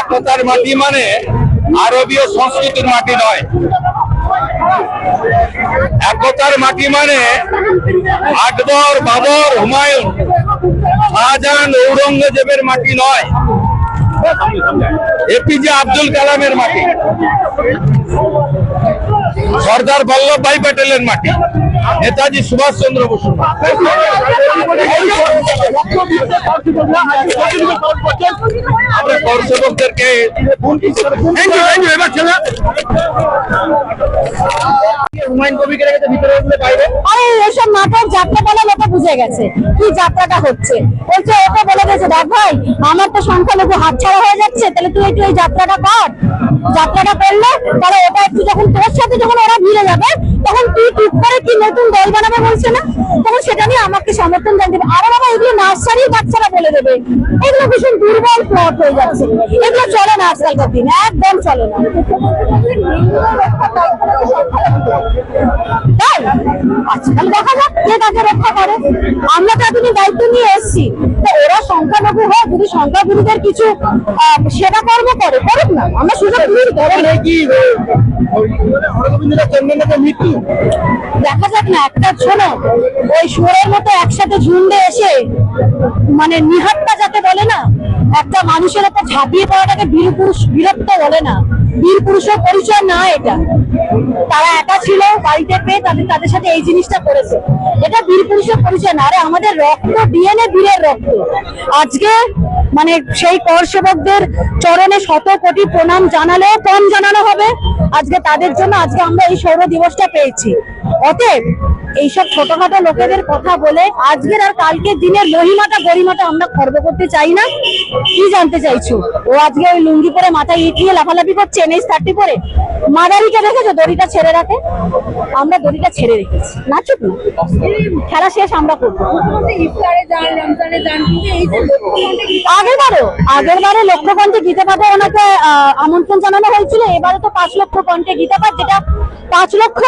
একতার মাটি মানে আরবীয় সংস্কৃতির মাটি নয়। একতার মাটি মানে আকবর, বাবর, হুমায়ুন, শাহজাহান, ঔরঙ্গজেবের মাটি নয়। এপিজে আব্দুল কালামের মাটি। সর্দার বল্লভ ভাই প্যাটেলের মাটি। নেতাজি সুভাষ চন্দ্র বসুর মাটি। আমরা কর্মসেবকদেরকে Thank you, thank you, এবার চলে হুমায়ুন কবিকে রেখেছে ভিতরে উঠলে বাইরে। আরে এসব নাটক যাত্রা বলে বুঝে গেছে। কি যাত্রাটা হচ্ছে? বলছে বলে গেছে ভাই আমার তো হয়ে যাচ্ছে তাহলে তুই একটু এই যাত্রাটা কর। যাত্রাটা করলে তাহলে ওটা একটু যখন তোর সাথে যখন ওরা ভিড়ে যাবে তখন তুই টুক করে কি নতুন দল বানাবে বলছে না, তখন সেটা নিয়ে আমাকে সমর্থন জানতে দেবে আরও বাবা, এগুলো নার্সারির বাচ্চারা বলে দেবে। এগুলো ভীষণ দুর্বল প্লট হয়ে যাচ্ছে। এগুলো চলে না আজকালকার দিন, একদম চলে না। আজকাল দেখা যাক কে তাকে রক্ষা করে। আমরা তো এতদিন দায়িত্ব নিয়ে এসেছি। ওরা সংখ্যালঘু হয় যদি সংখ্যাগুরুদের কিছু সেবা কর্ম করে করুক না আমরা সুযোগ মৃত্যু? দেখা যাক না একটা শোনো ওই সুরের মতো একসাথে ঝুন্ডে এসে মানে নিহাতটা যাতে বলে না একটা মানুষের উপর ঝাঁপিয়ে পড়াটাকে বীর পুরুষ বীরত্ব বলে না বীর পুরুষের পরিচয় না এটা। তারা একা ছিল বাড়িতে পেয়ে তাদের তাদের সাথে এই জিনিসটা করেছে। এটা বীর পুরুষের পরিচয় না আরে আমাদের রক্ত ডিএনএ বীরের রক্ত। আজকে মানে সেই কর সেবকদের চরণে শত কোটি প্রণাম জানালেও কম জানানো হবে। আজকে তাদের জন্য আজকে আমরা এই সৌর দিবসটা পেয়েছি। অতএব এইসব ছোটখাটো লোকেদের কথা বলে আজকের আর কালকের দিনের মহিমাটা, গরিমাটা আমরা খর্ব করতে চাই না। কি জানতে চাইছো? ও আজকে ওই লুঙ্গি পরে মাথায় ইট নিয়ে লাফালাফি করছে এনএস থার্টি পরে? মাদারিকে দেখেছ দড়িটা ছেড়ে রাখে? আমরা দড়িটা ছেড়ে রেখেছি। না চুপ না খেলা শেষ, আমরা করব। আগের বারও আগের বারে লক্ষ কণ্ঠে গীতা পাঠে ওনাকে আমন্ত্রণ জানানো হয়েছিল। এবারে তো পাঁচ লক্ষ কণ্ঠে গীতা পাঠ যেটা পাঁচ লক্ষ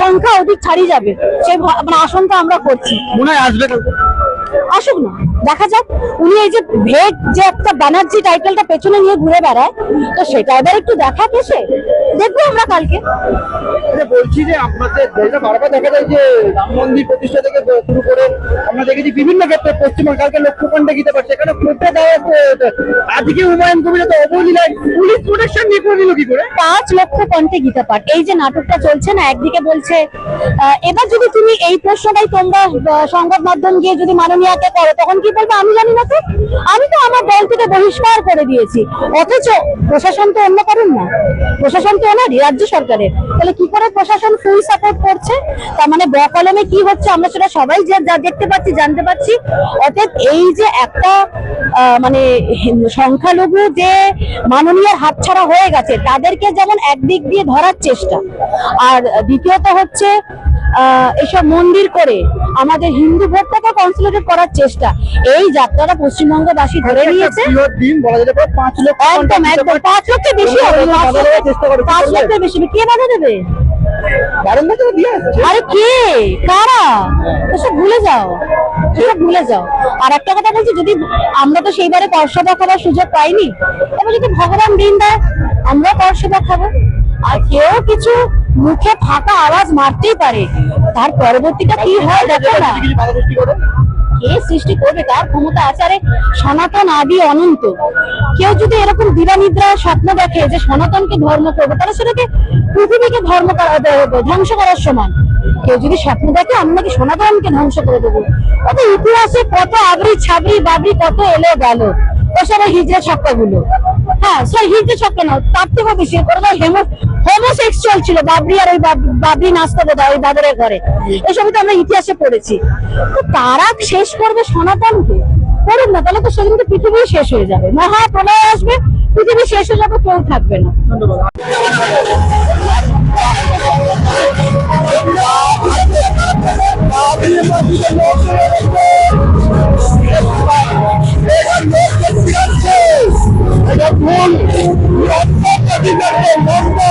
সংখ্যা অধিক ছাড়িয়ে যাবে। সেই মানে আশঙ্কা আমরা করছি। মনে হয় আসবে আসুক না। দেখা যাক, উনি এই যে ভেট যে একটা ব্যানার্জি টাইটেলটা পেছনে নিয়ে ঘুরে বেড়ায়, তো সেটা এবার একটু দেখা কেসে দেখব আমরা কালকে। আচ্ছা, বলছি যে আপনাদের যেটা বারবার দেখা যায় যে রাম মন্দির প্রতিষ্ঠা থেকে শুরু করে আমরা দেখেছি বিভিন্ন ক্ষেত্রে পশ্চিমবঙ্গ কালকে লক্ষ্যখণ্ডে গীতে পারছে এখানে কোর্টে দেওয়া আজকে হুমায়ুন কবিরা তো অবলীলায় পুলিশ প্রোটেকশন নিয়ে করে দিল কি করে? পাঁচ লক্ষ কণ্ঠে গীতা পাঠ। এই যে নাটকটা চলছে না একদিকে বলছে এবার যদি তুমি এই প্রশ্নটাই তোমরা সংবাদ মাধ্যম গিয়ে যদি মাননীয়াকে করো তখন কি বলবে? আমি জানি না তো। আমি তো আমার দল থেকে বহিষ্কার করে দিয়েছি। অথচ প্রশাসন তো অন্য কারণ না। প্রশাসন তো ওনারই রাজ্য সরকারের। তাহলে কি করে প্রশাসন ফুল সাপোর্ট করছে? তার মানে বকলমে কি হচ্ছে আমরা সেটা সবাই যে যা দেখতে পাচ্ছি, জানতে পাচ্ছি। অতএব এই যে একটা মানে সংখ্যালঘু যে মাননীয় হাতছাড়া হয়ে গেছে, তাদেরকে যেমন একদিক দিয়ে ধরার চেষ্টা। আর দ্বিতীয়ত হচ্ছে এসব মন্দির করে আমাদের হিন্দু ভোটটাকে কনসোলিডেট করার চেষ্টা। এই যাত্রাটা পশ্চিমবঙ্গবাসী ধরে নিয়েছে। পাঁচ একদম একদম পাঁচ লক্ষের বেশি হবে পাঁচ করে? লক্ষের বেশি। কে বাধা দেবে? আরে কে? কারা? ভুলে যাও। ভুলে যাও। আর একটা কথা বলছি যদি আমরা তো সেইবারে করসভা খাবার সুযোগ পাইনি এবার যদি ভগবান দিন দেয় আমরা করসভা খাব। আর কেউ কিছু মুখে ফাঁকা আওয়াজ মারতেই পারে। তার পরবর্তীটা কি হয় দেখো না। কে সৃষ্টি করবে, তার ক্ষমতা আচারে সনাতন আদি অনন্ত। কেউ যদি এরকম স্বপ্ন দেখে যে সনাতনকে ধর্ম করবে, তাহলে সেটাকে পৃথিবীকে ধর্ম ধ্বংস করার সমান। কেউ যদি স্বপ্ন দেখে, আমি নাকি সনাতনকে ধ্বংস করে দেবো। কত ইতিহাসে কত আবরি ছাবরি বাবরি কত এলো গেল। ওসব হিজড়ে ছক্কা গুলো হ্যাঁ না তার ছিল, বাবরি আর ওই নাচতে ওই ঘরে। এসবই তো আমরা ইতিহাসে পড়েছি। তো তারা শেষ করবে সনাতনকে? করুন না, তাহলে তো সেদিনকে পৃথিবী শেষ হয়ে যাবে। মহাপ্রলয় আসবে, পৃথিবী শেষ হয়ে যাবে, কেউ থাকবে না। এটা ভুল মন্দ অধিকার লম্বা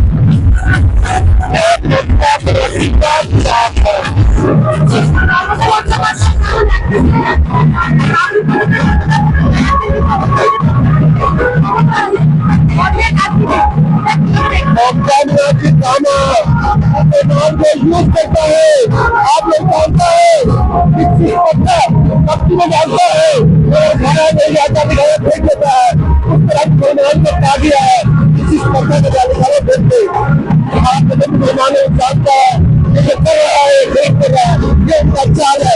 यूज़ करता है आप लोग जानता है किसी पत्ता पत्ती में डालता है और खाना नहीं जाता दिखाया फेंक देता है उस तरह की मेहमान को खा दिया है किसी पत्ता में डाले खाना फेंक दे आप मेहमान जानता है ये कर रहा है फेंक कर रहा है ये उनका चाल है।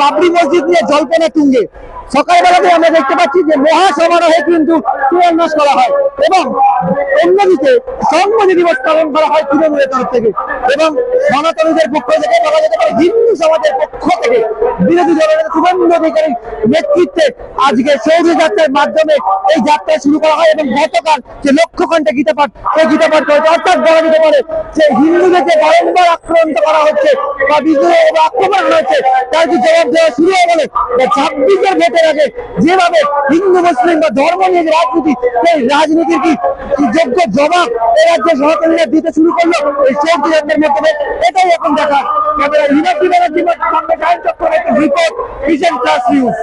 বাবরি মসজিদ নিয়ে জল্পনা তুঙ্গে সকালবেলাতে আমরা দেখতে পাচ্ছি যে মহা সমারোহে কিন্তু শিলান্যাস করা হয় এবং অন্যদিকে সংহতি দিবস পালন করা হয় তৃণমূলের তরফ থেকে এবং সনাতনীদের পক্ষ থেকে বলা যেতে পারে হিন্দু সমাজের পক্ষ থেকে বিরোধী দলের শুভেন্দু অধিকারীর নেতৃত্বে আজকে সৌদি যাত্রার মাধ্যমে এই যাত্রা শুরু করা হয় এবং গতকাল যে লক্ষ্যকণ্ঠে গীতা পাঠ এই গীতা পাঠ করেছে, অর্থাৎ বলা যেতে পারে যে হিন্দুদেরকে বারংবার আক্রান্ত করা হচ্ছে বা বিদ্রোহ আক্রমণ হচ্ছে তার কি জবাব দেওয়া শুরু হয়ে গেলে ছাব্বিশের আগে যেভাবে হিন্দু, মুসলিম বা ধর্ম নিয়ে রাজনীতি, সেই রাজনীতির কি যোগ্য জবাব এই রাজ্যের সনাতনীরা দিতে শুরু করল? এই সৌদি রাজ্যের মাধ্যমে এটাই এখন দেখা। ক্যামেরা হিমাদ্রি ব্যানার্জি সঙ্গে সাহায্য করে রিপোর্ট ভিশন ক্লাস নিউজ